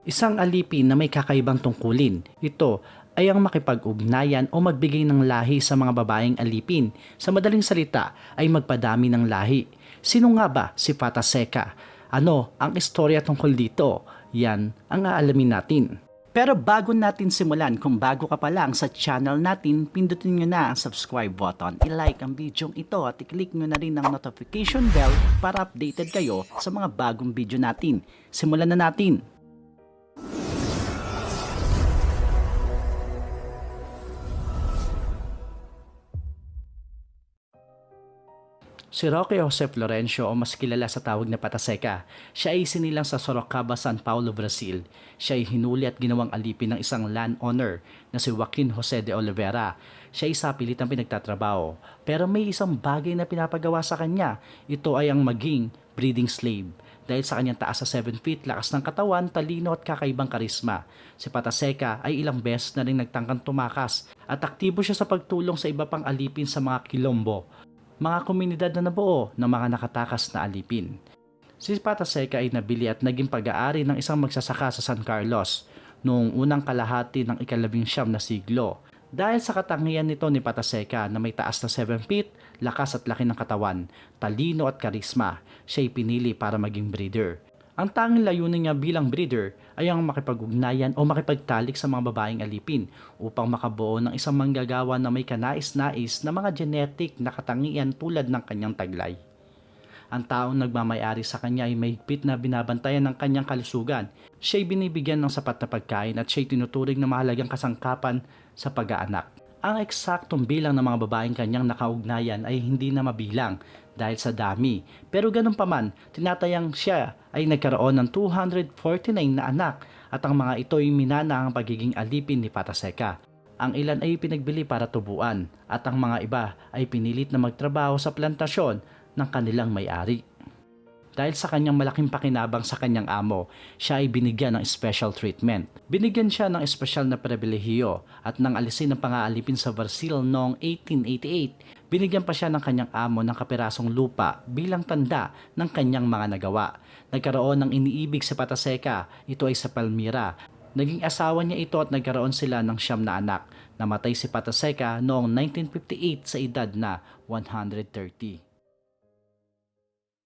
Isang alipin na may kakaibang tungkulin. Ito ay ang makipag-ugnayan o magbigay ng lahi sa mga babaeng alipin. Sa madaling salita ay magpadami ng lahi. Sino nga ba si Pata Seca? Ano ang istorya tungkol dito? Yan ang aalamin natin. Pero bago natin simulan, kung bago ka pa lang sa channel natin, pindutin nyo na ang subscribe button, i-like ang video ito at i-click nyo na rin ang notification bell para updated kayo sa mga bagong video natin. Simulan na natin! Si Roque Jose Florencio o mas kilala sa tawag na Pataseca, siya ay sinilang sa Sorocaba, San Paulo, Brazil. Siya ay hinuli at ginawang alipin ng isang landowner na si Joaquin Jose de Oliveira. Siya ay sa pilitang pinagtatrabaho. Pero may isang bagay na pinapagawa sa kanya. Ito ay ang maging breeding slave. Dahil sa kanyang taas sa 7 feet, lakas ng katawan, talino at kakaibang karisma. Si Pataseca ay ilang beses na rin nagtangkang tumakas at aktibo siya sa pagtulong sa iba pang alipin sa mga kilombo mga komunidad na nabuo ng mga nakatakas na alipin. Si Pataseca ay nabili at naging pag-aari ng isang magsasaka sa San Carlos noong unang kalahati ng ikalabing siyam na siglo. Dahil sa katangian nito ni Pataseca na may taas na 7 feet, lakas at laki ng katawan, talino at karisma, siya ay pinili para maging breeder. Ang tanging layunin niya bilang breeder ay ang makipag-ugnayan o makipagtalik sa mga babaeng alipin upang makabuo ng isang manggagawa na may kanais-nais na mga genetic na katangian tulad ng kanyang taglay. Ang taong nagmamayari sa kanya ay mahigpit na binabantayan ng kanyang kalusugan. Siya ay binibigyan ng sapat na pagkain at siya ay tinuturing na mahalagang kasangkapan sa pag-aanak. Ang eksaktong bilang ng mga babaeng kanyang nakaugnayan ay hindi na mabilang dahil sa dami. Pero ganun pa man, tinatayang siya ay nagkaroon ng 249 na anak at ang mga ito ay minana ang pagiging alipin ni Pataseca. Ang ilan ay pinagbili para tubuan at ang mga iba ay pinilit na magtrabaho sa plantasyon ng kanilang may-ari. Dahil sa kanyang malaking pakinabang sa kanyang amo, siya ay binigyan ng special treatment. Binigyan siya ng espesyal na pribilehiyo at nang alisin ng pangaalipin sa Brazil noong 1888, binigyan pa siya ng kanyang amo ng kapirasong lupa bilang tanda ng kanyang mga nagawa. Nagkaroon ng iniibig sa Pataseca, ito ay sa Palmira. Naging asawa niya ito at nagkaroon sila ng siyam na anak. Namatay si Pataseca noong 1958 sa edad na 130.